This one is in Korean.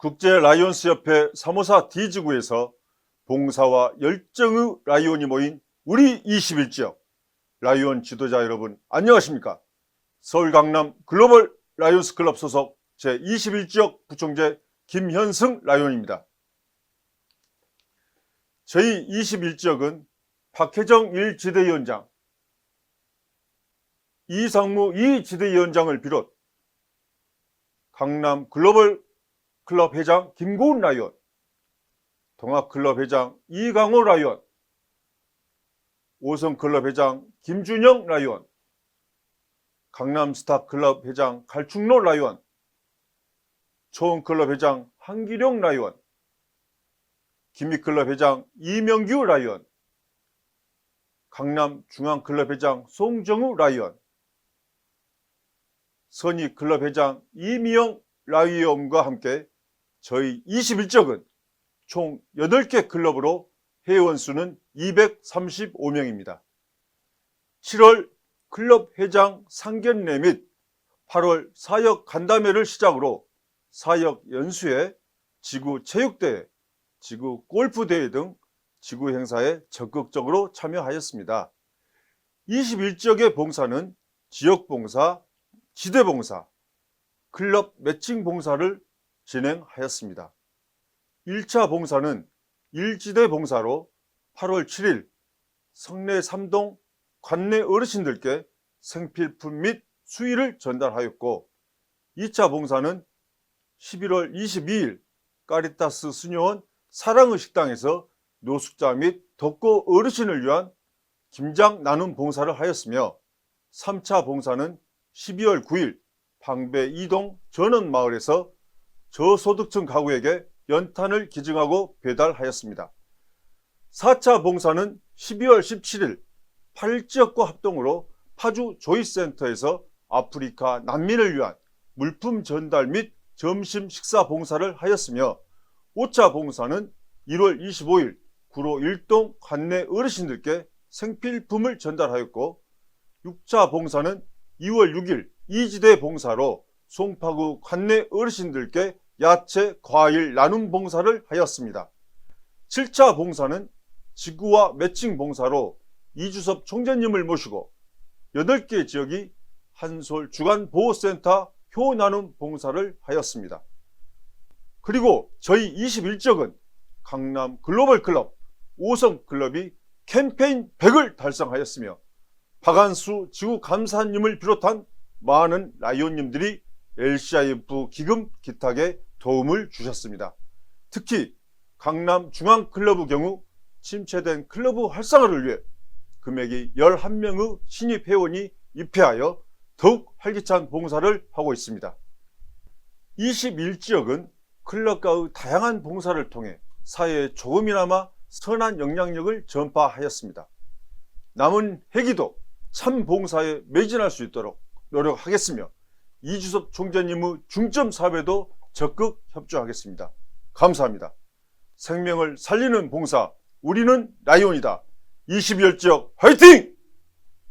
국제 라이온스 협회 354 D지구에서 봉사와 열정의 라이온이 모인 우리 21지역 라이온 지도자 여러분 안녕하십니까? 서울 강남 글로벌 라이온스 클럽 소속 제21지역 부총재 김현승 라이온입니다. 저희 21지역은 박혜정 1지대위원장, 이상무 2지대위원장을 비롯 강남 글로벌 클럽 회장 김고은 라이온, 동학클럽 회장 이강호 라이온, 오성클럽 회장 김준영 라이온, 강남스타클럽 회장 갈충로 라이온, 초원클럽 회장 한기룡 라이온, 김미클럽 회장 이명규 라이온, 강남중앙클럽 회장 송정우 라이온, 선의클럽 회장 이미영 라이온과 함께 저희 21지역은 총 8개 클럽으로 회원 수는 235명입니다. 7월 클럽 회장 상견례 및 8월 사역 간담회를 시작으로 사역 연수회, 지구 체육대회, 지구 골프대회 등 지구 행사에 적극적으로 참여하였습니다. 21지역의 봉사는 지역봉사, 지대봉사, 클럽 매칭 봉사를 진행하였습니다. 1차 봉사는 일지대 봉사로 8월 7일 성내 3동 관내 어르신들께 생필품 및 수의를 전달하였고 2차 봉사는 11월 22일 까리타스 수녀원 사랑의 식당에서 노숙자 및 덕고 어르신을 위한 김장 나눔 봉사를 하였으며 3차 봉사는 12월 9일 방배 이동 전원마을에서 저소득층 가구에게 연탄을 기증하고 배달하였습니다. 4차 봉사는 12월 17일 8지역과 합동으로 파주 조이센터에서 아프리카 난민을 위한 물품 전달 및 점심 식사 봉사를 하였으며 5차 봉사는 1월 25일 구로 일동 관내 어르신들께 생필품을 전달하였고 6차 봉사는 2월 6일 이지대 봉사로 송파구 관내 어르신들께 야채, 과일 나눔 봉사를 하였습니다. 7차 봉사는 지구와 매칭 봉사로 이주섭 총재님을 모시고 8개 지역이 한솔 주간 보호센터 효 나눔 봉사를 하였습니다. 그리고 저희 21지역은 강남 글로벌 클럽, 오성 클럽이 캠페인 100을 달성하였으며 박한수 지구 감사님을 비롯한 많은 라이온님들이 LCIF 기금 기탁에 도움을 주셨습니다. 특히 강남 중앙클럽의 경우 침체된 클럽 활성화를 위해 금액이 11명의 신입 회원이 입회하여 더욱 활기찬 봉사를 하고 있습니다. 21지역은 클럽과의 다양한 봉사를 통해 사회에 조금이나마 선한 영향력을 전파하였습니다. 남은 회기도 참 봉사에 매진할 수 있도록 노력하겠으며 이주섭 총재님의 중점 사업에도 적극 협조하겠습니다. 감사합니다. 생명을 살리는 봉사, 우리는 라이온이다. 22열 지역 화이팅!